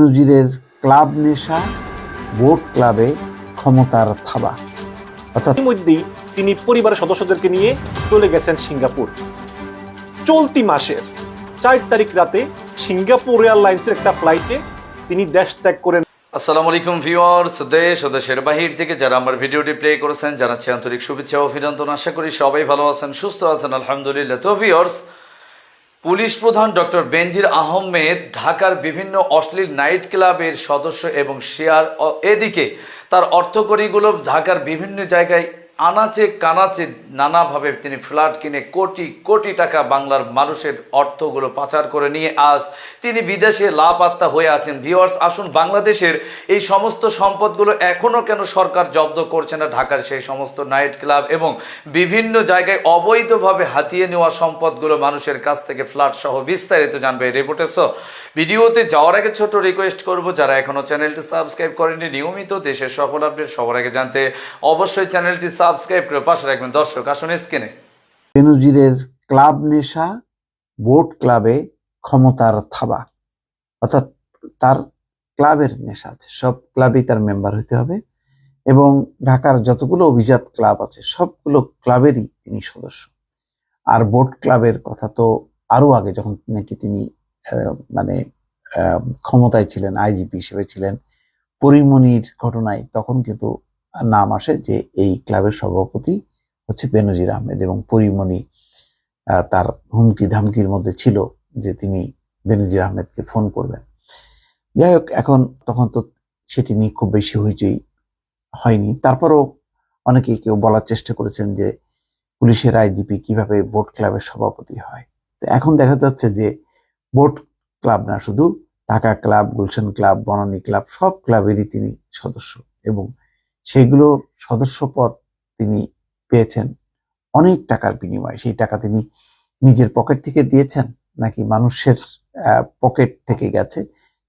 নজিরের club নেশা boat ক্লাবে ক্ষমতার থাবা। অর্থাৎ ইতিমধ্যেই তিনি পরিবারের সদস্যদেরকে নিয়ে চলে গেছেন সিঙ্গাপুর। চলতি মাসের চার তারিখ রাতে সিঙ্গাপুর এয়ারলাইন্সের একটা ফ্লাইটে তিনি দেশ ত্যাগ করেন। আসসালামু আলাইকুম ভিউয়ার্স দেশ ও দেশের বাহির থেকে যারা আমার ভিডিওটি প্লে করেছেন জানাচ্ছি আন্তরিক শুভেচ্ছা ও অভিনন্দন। আশা করি সবাই ভালো আছেন সুস্থ আছেন আলহামদুলিল্লাহ। তো ভিউয়ার্স পুলিশ প্রধান ডক্টর বেনজির আহমেদ ঢাকার বিভিন্ন অশ্লীল নাইট ক্লাবের সদস্য এবং শেয়ার, এদিকে তার অর্থকরীগুলো ঢাকার বিভিন্ন জায়গায় আনাচে কানাচে নানাভাবে তিনি ফ্ল্যাট কিনে কোটি কোটি টাকা বাংলার মানুষের অর্থগুলো পাচার করে নিয়ে আজ তিনি বিদেশে লাপাত্তা হয়ে আছেন। ভিওয়ার্স আসুন বাংলাদেশের এই সমস্ত সম্পদগুলো এখনও কেন সরকার জব্দ করছে না? ঢাকার সেই সমস্ত নাইট ক্লাব এবং বিভিন্ন জায়গায় অবৈধভাবে হাতিয়ে নেওয়া সম্পদগুলো মানুষের কাছ থেকে ফ্ল্যাট সহ বিস্তারিত জানবে এই রিপোর্টে ভিডিওতে যাওয়ার আগে ছোট রিকোয়েস্ট করব, যারা এখনও চ্যানেলটি সাবস্ক্রাইব করেনি নিয়মিত দেশের সকল আপডেট সবার আগে জানতে অবশ্যই চ্যানেলটি সাবস্ক্রাইব করে পাশে রাখবেন। দর্শক, আসুন স্ক্রিনে। বেনজিরের ক্লাব নেশা, বোট ক্লাবে ক্ষমতার থাবা। অর্থাৎ তার ক্লাবের নেশা আছে। সব ক্লাবেই তার মেম্বার হতে হবে। এবং ঢাকার যতগুলো অভিজাত ক্লাব আছে, সবগুলো ক্লাবেরই তিনি সদস্য। আর বোট ক্লাবের কথা তো আরও আগে যখন নাকি তিনি মানে ক্ষমতায় ছিলেন, আইজিপি হিসেবে ছিলেন পরিমণির ঘটনায়, তখন কিন্তু নাম আসে যে এই ক্লাবের সভাপতি হচ্ছে বেনজির আহমেদ এবং পরিমণি তার হুমকি ধামকির মধ্যে ছিল যে তিনি বেনজির আহমেদকে ফোন করবেন। যাই হোক, এখন তখন তো সেটি নিয়ে খুব বেশি হইচই হয়নি। তারপরও অনেকেই কেউ বলার চেষ্টা করেছেন যে পুলিশের আইজিপি কীভাবে বোট ক্লাবের সভাপতি হয়। তো এখন দেখা যাচ্ছে যে বোট ক্লাব না, শুধু Dhaka club, Gulshan club, Banani club সব ক্লাবেরই তিনি সদস্য এবং সেগুলোর সদস্য পদ তিনি পেয়েছেন। অনেক টাকার বিনিময়ে। সেই টাকা তিনি নিজের পকেট থেকে দিয়েছেন নাকি মানুষের পকেট থেকে গেছে,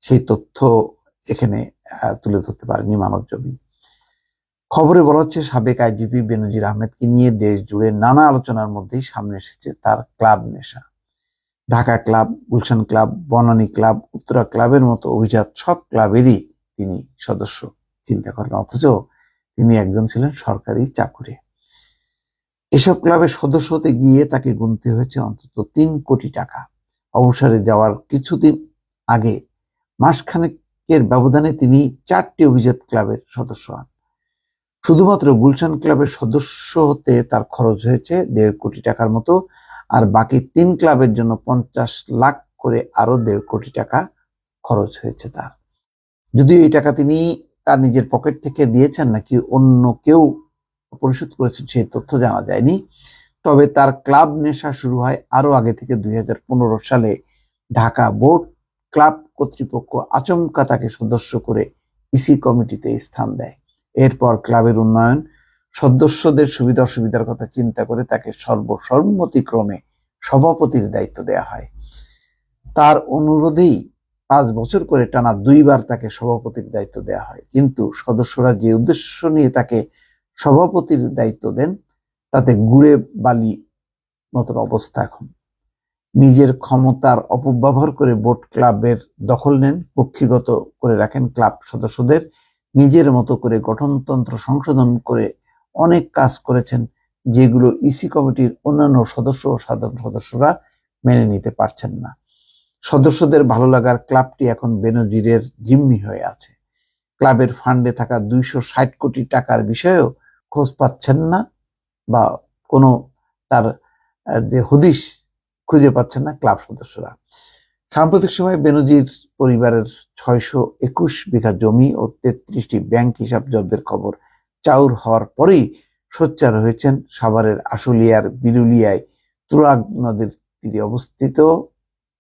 সেই তথ্য এখানে তুলে ধরতে পারেনি মানব জমিন খবরে বলা হচ্ছে, সাবেক আইজিপি বেনজির আহমেদকে নিয়ে দেশ জুড়ে নানা আলোচনার মধ্যেই সামনে এসেছে তার ক্লাব নেশা। Dhaka club, Gulshan club, Banani club, Uttara ক্লাবের মতো অভিজাত সব ক্লাবেরই তিনি সদস্য। চিন্তা করেন, অথচ তিনি একজন ছিলেন সরকারি চাকুরে। এসব ক্লাবের সদস্য হতে গিয়ে তাকে গুনতে হয়েছে অন্তত তিন কোটি টাকা। অবসরে যাওয়ার কিছুদিন আগে মাসখানেকের ব্যবধানে তিনি চারটি অভিজাত ক্লাবের সদস্য হন। শুধুমাত্র গুলশান ক্লাবের সদস্য হতে তার খরচ হয়েছে দেড় কোটি টাকার মতো, আর বাকি তিন ক্লাবের জন্য পঞ্চাশ লাখ করে আরও দেড় কোটি টাকা খরচ হয়েছে তার। যদিও এই টাকা তিনি তার নিজের পকেট থেকে দিয়েছেন নাকি অন্য কেউ পরিশোধ করেছেন সেই তথ্য জানা যায়নি। তবে তার ক্লাব নেশা শুরু হয় আরও আগে থেকে দু হাজার পনেরো সালে ঢাকা বোর্ড ক্লাব কর্তৃপক্ষ আচমকা তাকে সদস্য করে ইসি কমিটিতে স্থান দেয়। এরপর ক্লাবের উন্নয়ন, সদস্যদের সুবিধা অসুবিধার কথা চিন্তা করে তাকে সর্বসম্মতিক্রমে সভাপতির দায়িত্ব দেয়া হয়। তার অনুরোধেই পাঁচ বছর করে টানা দুইবার তাকে সভাপতির দায়িত্ব দেয়া হয়। কিন্তু সদস্যরা যে উদ্দেশ্য নিয়ে তাকে সভাপতির দায়িত্ব দেন, তাতে গুড়ে বালি মতন অবস্থা এখন। নিজের ক্ষমতার অপব্যবহার করে বোট ক্লাবের দখল নেন কক্ষিগত করে রাখেন ক্লাব সদস্যদের, নিজের মতো করে গঠনতন্ত্র সংশোধন করে অনেক কাজ করেছেন, যেগুলো ইসি কমিটির অন্যান্য সদস্য ও সাধারণ সদস্যরা মেনে নিতে পারছেন না। সদস্যদের ভালো লাগার ক্লাবটি এখন বেনজিরের জিম্মি হয়ে আছে। ক্লাবের ফান্ডে থাকা দুইশো ষাট কোটি টাকার বিষয়েও খোঁজ পাচ্ছেন না বা কোনো তার যে হদিশ খুঁজে পাচ্ছেন না ক্লাব সদস্যরা। সাম্প্রতিক সময়ে বেনজির পরিবারের ছয়শো একুশ বিঘা জমি ও তেত্রিশটি ব্যাংক হিসাব জব্দের খবর চাউর হওয়ার পরেই সোচ্চার হয়েছেন সাভারের আশুলিয়ার বিরুলিয়ায় তুরাগ নদীর তীরে অবস্থিত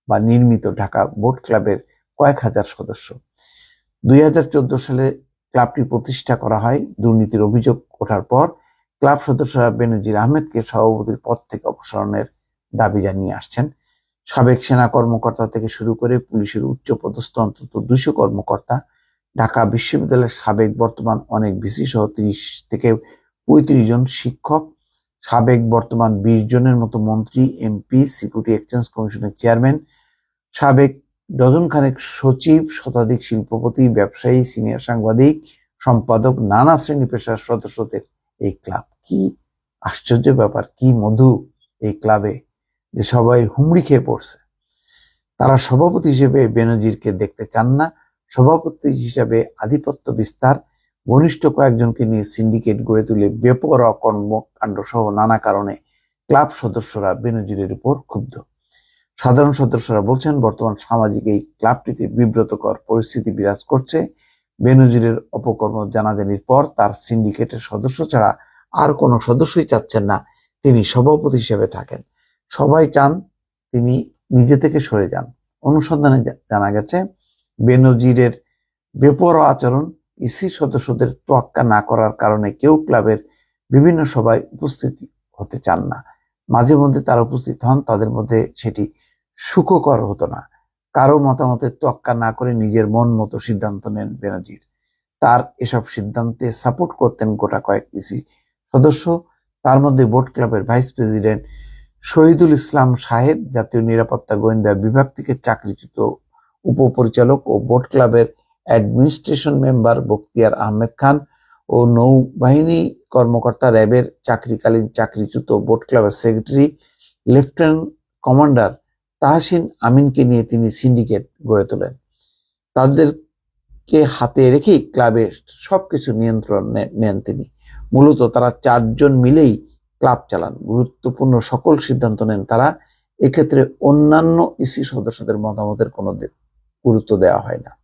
বা নির্মিত ঢাকা বোট ক্লাবের কয়েক হাজার সদস্য। দুই হাজার চোদ্দ সালে ক্লাবটি প্রতিষ্ঠা করা হয়। দুর্নীতির অভিযোগ ওঠার পর ক্লাব সদস্যরা বেনজির আহমেদকে সভাপতির পদ থেকে অপসারণের দাবি জানিয়ে আসছেন। সাবেক সেনা কর্মকর্তা থেকে শুরু করে পুলিশের উচ্চ পদস্থ অন্তত দুইশো কর্মকর্তা, ঢাকা বিশ্ববিদ্যালয়ের সাবেক বর্তমান অনেক ভিসি সহ তিরিশ থেকে পঁয়ত্রিশ জন শিক্ষক সাবেক বর্তমান বিশ জনের মতো মন্ত্রী, এমপি, সিকিউরিটি এক্সচেঞ্জ কমিশনের চেয়ারম্যান, সাবেক ডজন খানেক সচিব, শতাধিক শিল্পপতি, ব্যবসায়ী, সিনিয়র সাংবাদিক, সম্পাদক, নানা শ্রেণি পেশার সদস্যদের এই ক্লাব। কি আশ্চর্য ব্যাপার, কি মধু এই ক্লাবে যে সবাই হুমড়ি খেয়ে পড়ছে। তারা সভাপতি হিসেবে বেনজিরকে দেখতে চান না। সভাপতি হিসেবে আধিপত্য বিস্তার ঘনিষ্ঠ কয়েকজনকে নিয়ে সিন্ডিকেট গড়ে তুলে বেপরোয়া কর্মকাণ্ড সহ নানা কারণে ক্লাব সদস্যরা বেনজিরের উপর ক্ষুব্ধ। সাধারণ সদস্যরা বলছেন, বর্তমান সামাজিক এই ক্লাবটিতে বিব্রতকর পরিস্থিতি বিরাজ করছে। বেনজিরের অপকর্ম জানাজানির পর তার সিন্ডিকেটের সদস্য ছাড়া আর কোনো সদস্যই চাচ্ছেন না। তিনি সভাপতি হিসেবে থাকেন। সবাই চান তিনি নিজে থেকে সরে যান। অনুসন্ধানে জানা গেছে, বেনজিরের বেপরোয়া আচরণ ইসি সদস্যদের তোয়াক্কা না করার কারণে কেউ ক্লাবের বিভিন্ন সভায় উপস্থিত হতে চান না। মাঝে মধ্যে তারা উপস্থিত হন, তাদের মধ্যে সেটি সুখকর হতো না। কারও মতামতের তোয়াক্কা না করে নিজের মন মতো সিদ্ধান্ত নেন বেনজির। তার এসব সিদ্ধান্তে সাপোর্ট করতেন গোটা কয়েক ইসি সদস্য। তার মধ্যে বোর্ড ক্লাবের ভাইস প্রেসিডেন্ট শহীদুল ইসলাম সাহেব, জাতীয় নিরাপত্তা গোয়েন্দা বিভাগ থেকে চাকরিচ্যুত উপপরিচালক ও বোর্ড ক্লাবের অ্যাডমিনিস্ট্রেশন মেম্বার বখতিয়ার আহমেদ খান ও নৌবাহিনী কর্মকর্তা র্যাবের চাকরিকালীন চাকরিচ্যুত বোট ক্লাবের সেক্রেটারি লেফটেন্যান্ট কমান্ডার তাহসিন আমিনকে নিয়ে তিনি সিন্ডিকেট গড়ে তোলেন। তাদেরকে হাতে রেখেই ক্লাবের সবকিছু নিয়ন্ত্রণ নে- নেন তিনি। মূলত তারা চারজন মিলেই ক্লাব চালান। গুরুত্বপূর্ণ সকল সিদ্ধান্ত নেন তারা। এক্ষেত্রে অন্যান্য ইসি সদস্যদের মতামতের কোনো গুরুত্ব দেওয়া হয় না।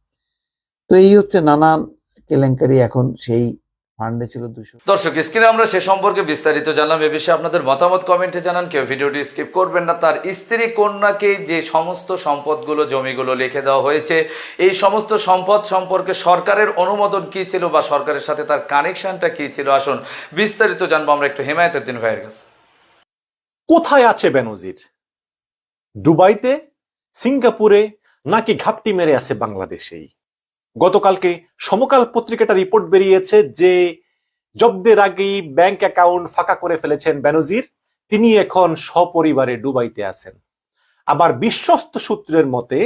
তো এই হচ্ছে নানান কেলেঙ্কারি এখন সেই ফান্ডে ছিল দুশো। দর্শক স্ক্রিনে আমরা সে সম্পর্কে বিস্তারিত জানলাম এ বিষয়ে আপনাদের মতামত কমেন্টে জানান কেউ ভিডিওটি স্কিপ করবেন না। তার স্ত্রী কন্যাকে যে সমস্ত সম্পদগুলো জমিগুলো লিখে দেওয়া হয়েছে এই সমস্ত সম্পদ সম্পর্কে সরকারের অনুমোদন কি ছিল বা সরকারের সাথে তার কানেকশনটা কি ছিল? আসুন বিস্তারিত জানব আমরা একটু হেমায়তুদ্দিন ভাইয়ের কাছে। কোথায় আছে বেনজির? দুবাইতে? সিঙ্গাপুরে? নাকি ঘাপটি মেরে আছে বাংলাদেশেই? গতকালকে সমকাল পত্রিকাটা রিপোর্ট বেরিয়েছে যে জব্দের আগেই ব্যাংক অ্যাকাউন্ট ফাঁকা করে ফেলেছেন বেনজির তিনি এখন সপরিবারে দুবাইতে আছেন। আবার বিশ্বস্ত সূত্রের মতে,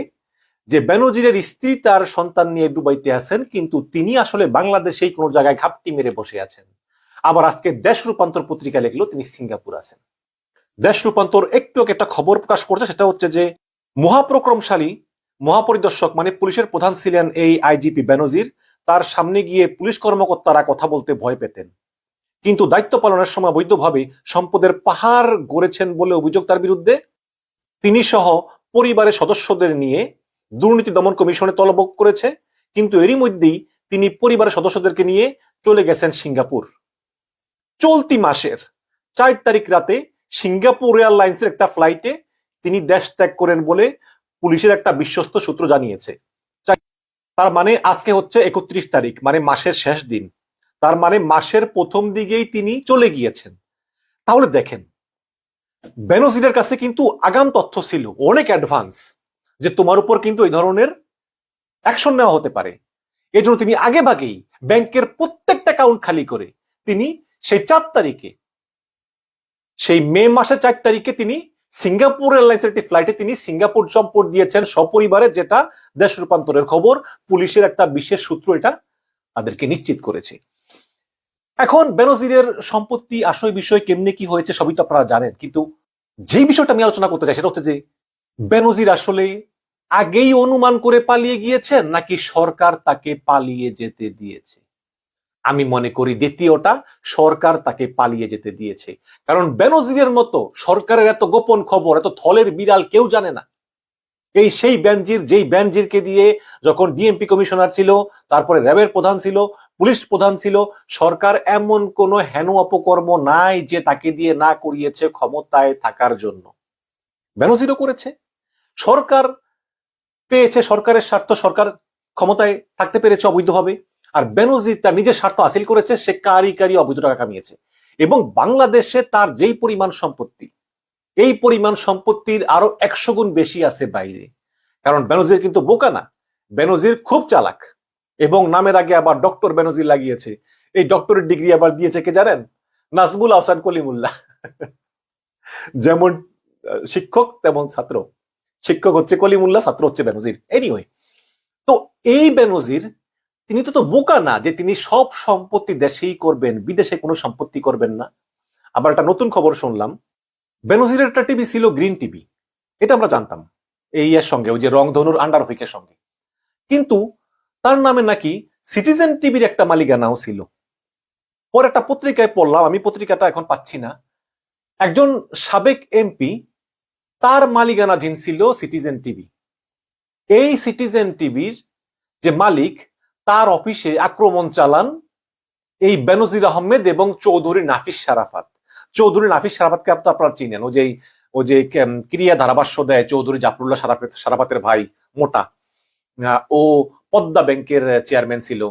যে বেনজিরের স্ত্রী তার সন্তান নিয়ে ডুবাইতে আছেন, কিন্তু তিনি আসলে বাংলাদেশেই কোনো জায়গায় ঘাপটি মেরে বসে আছেন। আবার আজকে দেশ রূপান্তর পত্রিকা লিখলো তিনি সিঙ্গাপুর আছেন। দেশ রূপান্তর একটু একটা খবর প্রকাশ করছে, সেটা হচ্ছে যে মহাপ্রক্রমশালী মহাপরিদর্শক মানে পুলিশের প্রধান ছিলেন এই আইজিপি বেনজির। তার সামনে গিয়ে পুলিশ কর্মকর্তারা কথা বলতে ভয় পেতেন। কিন্তু দায়িত্ব পালনের সময় বৈধভাবে সম্পদের পাহাড় গড়েছেন বলে অভিযোগ তার বিরুদ্ধে। তিনি সহ পরিবারের সদস্যদের নিয়ে দুর্নীতি দমন কমিশনে তলব করেছে। কিন্তু এরই মধ্যেই তিনি পরিবারের সদস্যদেরকে নিয়ে চলে গেছেন সিঙ্গাপুর। চলতি মাসের চার তারিখ রাতে সিঙ্গাপুর এয়ারলাইন্সের একটা ফ্লাইটে তিনি দেশ ত্যাগ করেন বলে পুলিশের একটা বিশ্বস্ত সূত্র জানিয়েছে। তার মানে আজকে হচ্ছে একত্রিশ তারিখ মানে মাসের শেষ দিন। তার মানে মাসের প্রথম দিকেই তিনি চলে গিয়েছেন। তাহলে দেখেন, বেনজিরের কাছে কিন্তু আগাম তথ্য ছিল, অনেক অ্যাডভান্স, যে তোমার উপর কিন্তু এই ধরনের অ্যাকশন নেওয়া হতে পারে। এই জন্য তিনি আগে ভাগেই ব্যাংকের প্রত্যেকটা অ্যাকাউন্ট খালি করে তিনি সেই চার তারিখে, সেই মে মাসের চার তারিখে তিনি সিঙ্গাপুর এয়ারলাইন্সের একটি ফ্লাইটে তিনি সিঙ্গাপুর সম্পদ দিয়েছেন সপরিবারে, যেটা দেশ রূপান্তরের খবর। পুলিশের একটা বিশেষ সূত্র এটা তাদেরকে নিশ্চিত করেছে। এখন বেনজিরের সম্পত্তি আসল বিষয় কেমনে কি হয়েছে সবই তো আপনারা জানেন। কিন্তু যে বিষয়টা আমি আলোচনা করতে চাই সেটা হচ্ছে যে, বেনজির আসলে আগেই অনুমান করে পালিয়ে গিয়েছেন নাকি সরকার তাকে পালিয়ে যেতে দিয়েছে? আমি মনে করি দ্বিতীয়টা, সরকার তাকে পালিয়ে যেতে দিয়েছে। কারণ বেনজিরের মতো সরকারের এত গোপন খবর, এত থলের বিড়াল কেউ জানে না। এই সেই বেনজির, যেই বেনজিরকে দিয়ে যখন ডিএমপি কমিশনার ছিল, তারপরে র্যাবের প্রধান ছিল, পুলিশ প্রধান ছিল, সরকার এমন কোনো হেন অপকর্ম নাই যে তাকে দিয়ে না করিয়েছে ক্ষমতায় থাকার জন্য। বেনজিরও করেছে। সরকার পেয়েছে, সরকারের স্বার্থ, সরকার ক্ষমতায় থাকতে পেরেছে, অবৈধভাবে। আর বেনজির তার নিজের স্বার্থ হাসিল করেছে, সে কারি কারি অবৈধ টাকা কামিয়েছে। এবং বাংলাদেশে তার যেই পরিমাণ সম্পত্তি, এই পরিমাণ সম্পত্তির আরও একশো গুণ বেশি আছে বাইরে। কারণ বেনজির কিন্তু বোকা না। বেনজির খুব চালাক। এবং নামের আগে আবার ডক্টর বেনজির লাগিয়েছে। এই ডক্টরের ডিগ্রি আবার দিয়েছে কে জানেন? নাজমুল আহসান কলিমুল্লাহ। যেমন শিক্ষক, তেমন ছাত্র। শিক্ষক হচ্ছে কলিমুল্লাহ, ছাত্র হচ্ছে বেনজির। এনিওয়ে তো এই বেনজির তিনি তো তো বোকা না যে তিনি সব সম্পত্তি দেশেই করবেন, বিদেশে কোনো সম্পত্তি করবেন না। আবার একটা নতুন খবর শুনলাম, বেনজিরের একটা টিভি ছিল গ্রিন টিভি, এটা আমরা জানতাম, এই এর সঙ্গে, ওই যে রংধনুর আন্ডার হুইকের সঙ্গে। কিন্তু তার নামে নাকি সিটিজেন টিভির একটা মালিকানাও ছিল। পরে একটা পত্রিকায় পড়লাম, আমি পত্রিকাটা এখন পাচ্ছি না। একজন সাবেক এমপি, তার মালিকানাধীন ছিল সিটিজেন টিভি। এই সিটিজেন টিভির যে মালিক তার অফিসে আক্রমণ চালান এই বেনজির আহমেদ এবং চৌধুরী নাফিস সারাফাত চৌধুরী নাফিস সারাফাতকে আপনি আপনারা চিনেন। ও যে ও যে ক্রিয়া ধারাভাষ্য দেয় চৌধুরী জাফরুল্লাহ সারাফাত সারাফাতের ভাই মোটা। ও পদ্মা ব্যাংকের চেয়ারম্যান ছিল।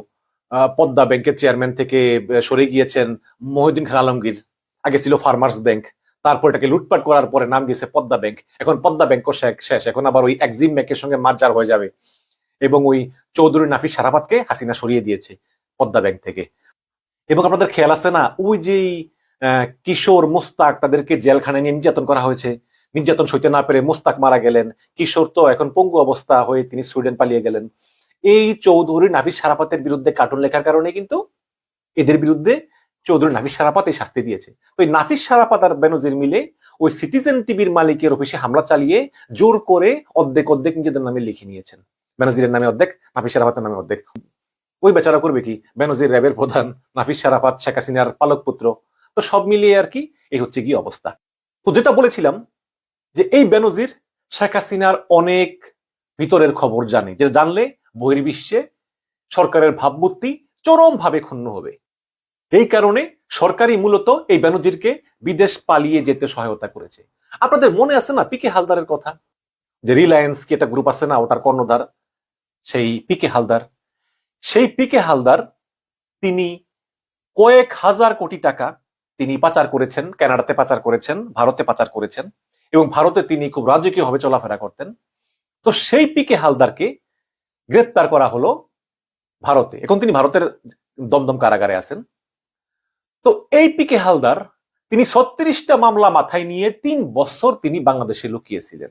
পদ্মা ব্যাংকের চেয়ারম্যান থেকে সরে গিয়েছেন মহিউদ্দিন খান আলমগীর। আগে ছিল ফার্মার্স ব্যাংক। তারপর এটাকে লুটপাট করার পরে নাম দিয়েছে পদ্মা ব্যাংক। এখন পদ্মা ব্যাংক শেষ। এখন আবার ওই এক্সিম ব্যাংকের সঙ্গে মার্জার হয়ে যাবে। এবং ওই চৌধুরী নাফিস সারাফাতকে হাসিনা সরিয়ে দিয়েছে পদ্মা ব্যাংক থেকে। এবং আপনাদের খেয়াল আছে না, ওই যে কিশোর মুস্তাক তাদেরকে জেলখানায় নিয়ে নির্যাতন করা হয়েছে, নির্যাতন সইতে না পেরে মুস্তাক মারা গেলেন, কিশোর তো এখন পঙ্গু অবস্থা হয়ে তিনি সুইডেন পালিয়ে গেলেন। এই চৌধুরী নাফিস সারাপাতের বিরুদ্ধে কার্টুন লেখার কারণে কিন্তু এদের বিরুদ্ধে চৌধুরী নাফিস সারাপাত এই শাস্তি দিয়েছে। তো এই নাফিস সারাপাত আর বেনজির মিলে ওই সিটিজেন টিভির মালিকের অফিসে হামলা চালিয়ে জোর করে অর্ধেক অর্ধেক নিজেদের নামে লিখে নিয়েছেন। বেনজিরের নামে অর্ধেক, নাফিস সারাপাতের নামে অর্ধেক। ওই বেচারা করবে কি? বেনজির র্যাবের প্রধান, নাফিস সারাপাত শেখ হাসিনার পালক পুত্র। তো সব মিলিয়ে আর কি এই হচ্ছে কি অবস্থা। তো যেটা বলেছিলাম যে এই বেনজির শেখ হাসিনার অনেক ভিতরের খবর জানে যেটা জানলে বহির্বিশ্বে সরকারের ভাবমূর্তি চরম ভাবে ক্ষুণ্ণ হবে। এই কারণে সরকারি মূলত এই বেনজিরকে বিদেশ পালিয়ে যেতে সহায়তা করেছে। আপনাদের মনে আছে না পিকে হালদারের কথা? যে রিলায়েন্স কি একটা গ্রুপ আছে না, ওটার কর্ণধার? সেই পিকে হালদার। সেই পিকে হালদার তিনি কয়েক হাজার কোটি টাকা তিনি পাচার করেছেন, কানাডাতে পাচার করেছেন, ভারতে পাচার করেছেন এবং ভারতে তিনি খুব রাজকীয়ভাবে চলাফেরা করতেন। তো সেই পিকে হালদারকে গ্রেপ্তার করা হলো ভারতে। এখন তিনি ভারতের দমদম কারাগারে আছেন। তো এই পিকে হালদার তিনি ছত্রিশটা মামলা মাথায় নিয়ে তিন বছর তিনি বাংলাদেশে লুকিয়েছিলেন।